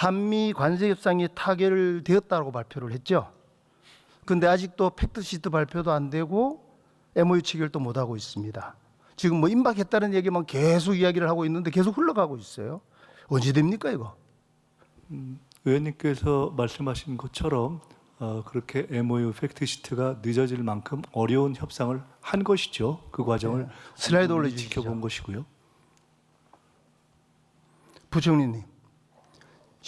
한미 관세 협상이 타결되었다고 발표를 했죠. 근데 아직도 팩트 시트 발표도 안 되고 MOU 체결도 못 하고 있습니다. 지금 뭐 임박했다는 얘기만 계속 이야기를 하고 있는데 계속 흘러가고 있어요. 언제 됩니까 이거? 의원님께서 말씀하신 것처럼 어, 그렇게 MOU 팩트 시트가 늦어질 만큼 어려운 협상을 한 것이죠. 그 과정을 네. 슬라이드 올려주시죠. 지켜본 것이고요. 부총리님,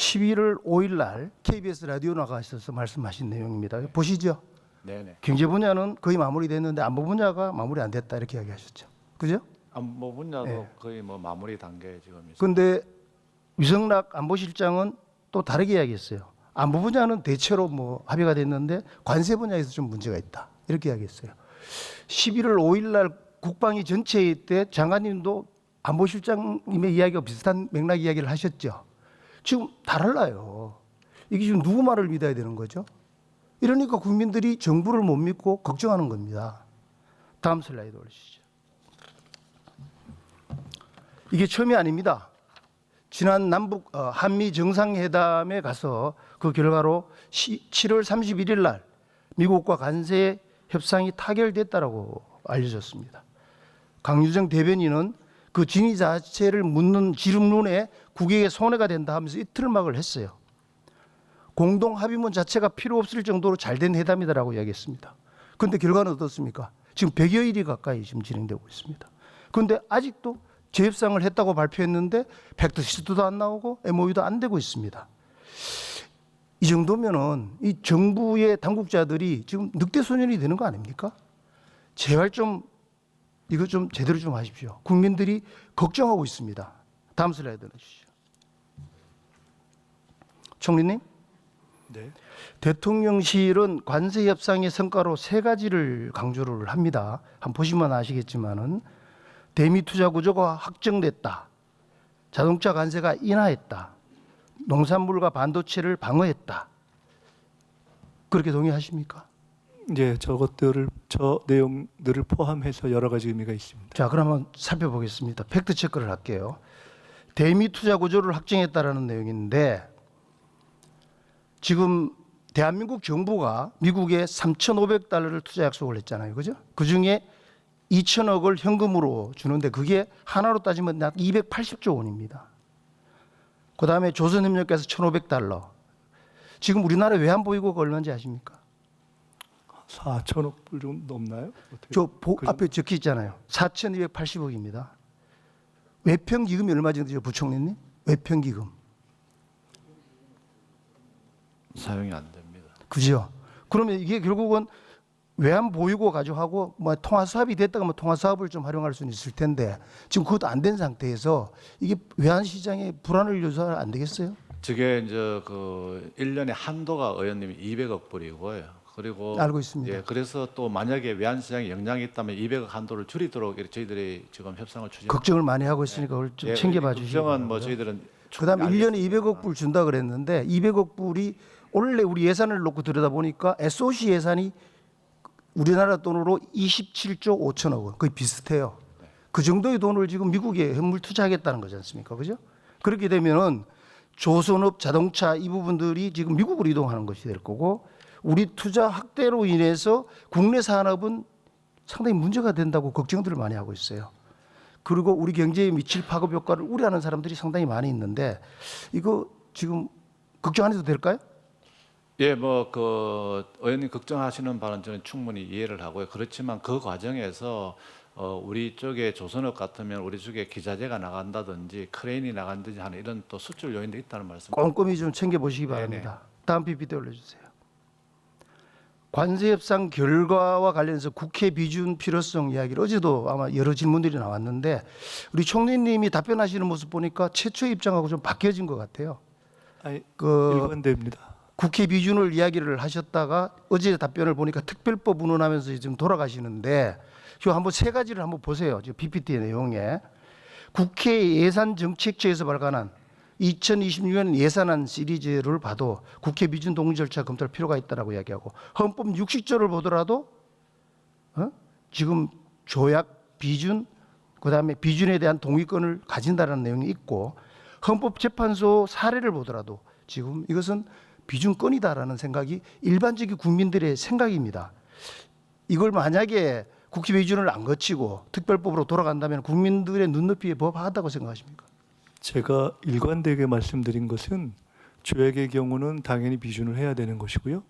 11월 5일 날 KBS 라디오 나가셔서 말씀하신 내용입니다. 보시죠. 네네. 경제 분야는 거의 마무리됐는데 안보 분야가 마무리 안 됐다 이렇게 이야기하셨죠. 그죠? 안보 분야도 네. 거의 뭐 마무리 단계에 지금 있습니다. 근데 위성락 안보실장은 또 다르게 이야기했어요. 안보 분야는 대체로 뭐 합의가 됐는데 관세 분야에서 좀 문제가 있다. 이렇게 이야기했어요. 11월 5일 날 국방위 전체회 때 장관님도 안보실장님의 이야기가 비슷한 맥락 이야기를 하셨죠. 지금 달라요. 이게 지금 누구 말을 믿어야 되는 거죠? 이러니까 국민들이 정부를 못 믿고 걱정하는 겁니다. 다음 슬라이드 올리시죠. 이게 처음이 아닙니다. 지난 남북 어, 한미 정상회담에 가서 그 결과로 시, 7월 31일 날 미국과 관세 협상이 타결됐다라고 알려졌습니다. 강유정 대변인은 그 진위 자체를 묻는 지름론에 국익에 손해가 된다 하면서 이틀막을 했어요. 공동 합의문 자체가 필요 없을 정도로 잘된 회담이다라고 이야기했습니다. 그런데 결과는 어떻습니까? 지금 100여일이 가까이 지금 진행되고 있습니다. 그런데 아직도 재협상을 했다고 발표했는데 팩트시트도 안 나오고 MOU도 안 되고 있습니다. 이 정도면은 이 정부의 당국자들이 지금 늑대 소년이 되는 거 아닙니까? 제발 좀 이거 좀 제대로 좀 하십시오. 국민들이 걱정하고 있습니다. 다음 슬라이드 주시죠. 총리님. 네. 대통령실은 관세 협상의 성과로 세 가지를 강조를 합니다. 한번 보시면 아시겠지만은 대미 투자 구조가 확정됐다. 자동차 관세가 인하했다. 농산물과 반도체를 방어했다. 그렇게 동의하십니까? 이제 저것들을 저 내용들을 포함해서 여러 가지 의미가 있습니다. 자, 그럼 한번 살펴보겠습니다. 팩트 체크를 할게요. 대미 투자 구조를 확정했다라는 내용인데 지금 대한민국 정부가 미국에 3,500달러를 투자 약속을 했잖아요. 그죠? 그 중에 2천억을 현금으로 주는데 그게 하나로 따지면 약 280조 원입니다. 그 다음에 조선협력에서 1,500달러. 지금 우리나라 외환보유고가 얼마인지 아십니까? 4천억 불 정도 넘나요? 저 보- 그 앞에 적혀 있잖아요. 4,280억입니다. 외평 기금이 얼마 정도죠, 부총리님? 외평 기금. 사용이 안 됩니다. 그죠? 그러면 이게 결국은 외환 보유고 가지고 뭐 통화 사업이 됐다가 뭐 통화 사업을 좀 활용할 수는 있을 텐데 지금 그것도 안 된 상태에서 이게 외환 시장에 불안을 요소가 안 되겠어요? 저게 이제 그 1년에 한도가 의원님이 200억 불이고요. 그리고 알고 있습니다. 예, 그래서 또 만약에 외환 시장에 영향이 있다면 200억 한도를 줄이도록 이렇게 저희들이 지금 협상을 추진. 걱정을 많이 하고 있으니까 그걸 좀 예, 챙겨봐 이 주시기 걱정은 뭐. 저희들은 충분히 1년에 200억 불 준다 그랬는데 200억 불이 원래 우리 예산을 놓고 들여다 보니까 SOC 예산이 우리나라 돈으로 27조 5천억 원 거의 비슷해요. 그 정도의 돈을 지금 미국에 현물 투자하겠다는 거지 않습니까? 그죠? 그렇게 되면은 조선업 자동차 이 부분들이 지금 미국으로 이동하는 것이 될 거고 우리 투자 확대로 인해서 국내 산업은 상당히 문제가 된다고 걱정들을 많이 하고 있어요. 그리고 우리 경제에 미칠 파급 효과를 우려하는 사람들이 상당히 많이 있는데 이거 지금 걱정 안 해도 될까요? 예, 뭐 그 의원님 걱정하시는 바는 저는 충분히 이해를 하고요. 그렇지만 그 과정에서 어, 우리 쪽에 조선업 같으면 우리 쪽에 기자재가 나간다든지 크레인이 나간다든지 하는 이런 또 수출 요인도 있다는 말씀. 꼼꼼히 좀 챙겨 보시기. 바랍니다. 다음 PPT 올려주세요. 관세 협상 결과와 관련해서 국회 비준 필요성 이야기를 어제도 아마 여러 질문들이 나왔는데 우리 총리님이 답변하시는 모습 보니까 최초 입장하고 좀 바뀌어진 것 같아요. 아니, 그 일관됩니다. 국회 비준을 이야기를 하셨다가 어제 답변을 보니까 특별법 운운하면서 지금 돌아가시는데 저 한번 세 가지를 한번 보세요. 저 PPT 내용에 국회 예산 정책처에서 발간한 2026년 예산안 시리즈를 봐도 국회 비준 동의 절차 검토할 필요가 있다라고 이야기하고 헌법 60조를 보더라도 어? 지금 조약 비준 그다음에 비준에 대한 동의권을 가진다는 내용이 있고 헌법재판소 사례를 보더라도 지금 이것은 비준권이다라는 생각이 일반적인 국민들의 생각입니다. 이걸 만약에 국회 비준을 안 거치고 특별법으로 돌아간다면 국민들의 눈높이에 부합하다고 생각하십니까? 제가 일관되게 말씀드린 것은 조약의 경우는 당연히 비준을 해야 되는 것이고요.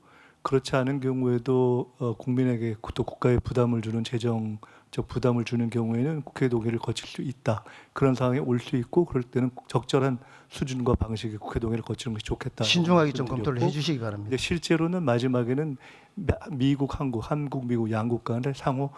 그렇지 않은 경우에도 어, 국민에게 또 국가에 부담을 주는 재정적 부담을 주는 경우에는 국회 동의를 거칠 수 있다. 그런 상황에 올 수 있고 그럴 때는 적절한 수준과 방식의 국회 동의를 거치는 것이 좋겠다. 신중하게 좀 검토를 해주시기 바랍니다. 실제로는 마지막에는 미- 미국, 한국, 한국, 미국 양국 간에 상호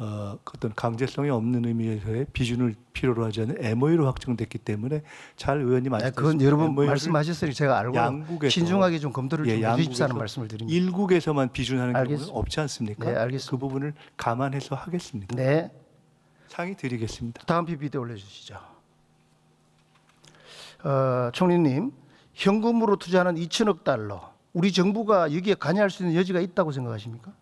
어, 어떤 강제성이 없는 의미에서의 비준을 필요로 하지 않는 MOU로 확정됐기 때문에 잘 의원님 네, 아시다시피 그건 여러 번 MOU 를 말씀하셨으니 제가 알고 양국에서 신중하게 좀 검토를 예, 좀 해주십사는 양국에서 말씀을 드립니다. 일국에서만 비준하는 경우는 알겠습니다. 없지 않습니까? 네, 알겠습니다. 그 부분을 감안해서 하겠습니다. 네, 상의 드리겠습니다. 다음 PPT 올려주시죠. 어, 총리님, 현금으로 투자하는 2천억 달러, 우리 정부가 여기에 관여할 수 있는 여지가 있다고 생각하십니까?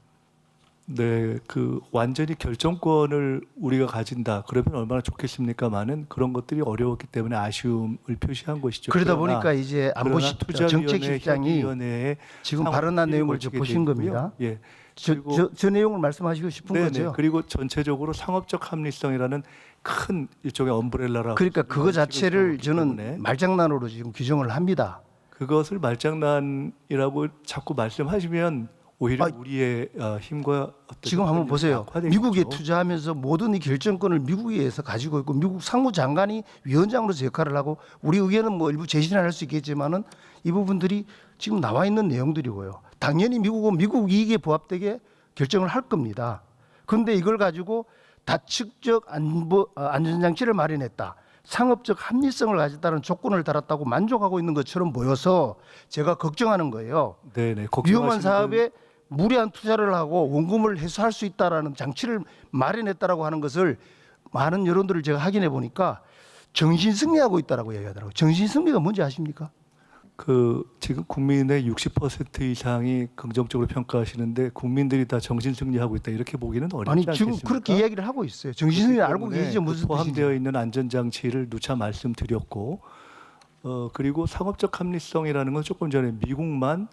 네, 그 완전히 결정권을 우리가 가진다. 그러면 얼마나 좋겠습니까만은 그런 것들이 어려웠기 때문에 아쉬움을 표시한 것이죠. 그러다 그러나- 보니까 이제 안보시 정책실장이 지금 발언한 내용을 보신. 겁니다. 예. 저, 저, 저 내용을 말씀하시고 싶은 네네. 거죠. 그리고 전체적으로 상업적 합리성이라는 큰 일종의 엄브렐라라고 그러니까 그거 자체를 저는 말장난으로 지금 규정을 합니다. 그것을 말장난이라고 자꾸 말씀하시면 오히려 아, 우리의 어, 힘과 지금 한번 보세요. 미국에 투자하면서 모든 이 결정권을 미국에서 가지고 있고 미국 상무장관이 위원장으로서 역할을 하고 우리 의견은 뭐 일부 제시는 할 수 있겠지만은 이 부분들이 지금 나와 있는 내용들이고요. 당연히 미국은 미국 이익에 부합되게 결정을 할 겁니다. 그런데 이걸 가지고 다측적 안보 어, 안전장치를 마련했다. 상업적 합리성을 가졌다는 조건을 달았다고 만족하고 있는 것처럼 보여서 제가 걱정하는 거예요. 네네. 위험한 사업에 무리한 투자를 하고 원금을 회수할 수 있다라는 장치를 마련했다라고 하는 것을 많은 여론들을 제가 확인해 보니까 정신 승리하고 있다라고 얘기하더라고요. 정신 승리가 뭔지 아십니까? 그 지금 국민의 60% 이상이 긍정적으로 평가하시는데 국민들이 다 정신 승리하고 있다 이렇게 보기는 어렵지 아니 않겠습니까? 지금 그렇게 이야기를 하고 있어요. 정신 승리 알고 계시죠 그 무슨. 포함되어 있는 안전 장치를 누차 말씀드렸고 어 그리고 상업적 합리성이라는 건 조금 전에 미국만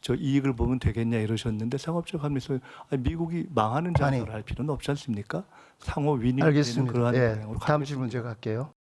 저 이익을 보면 되겠냐 이러셨는데 상업적 합리성 미국이 망하는. 장사를 할 필요는 없지 않습니까? 상호 윈윈 알겠습니다. 그러한 예, 방향으로 다음 가겠습니다. 질문 제가 할게요.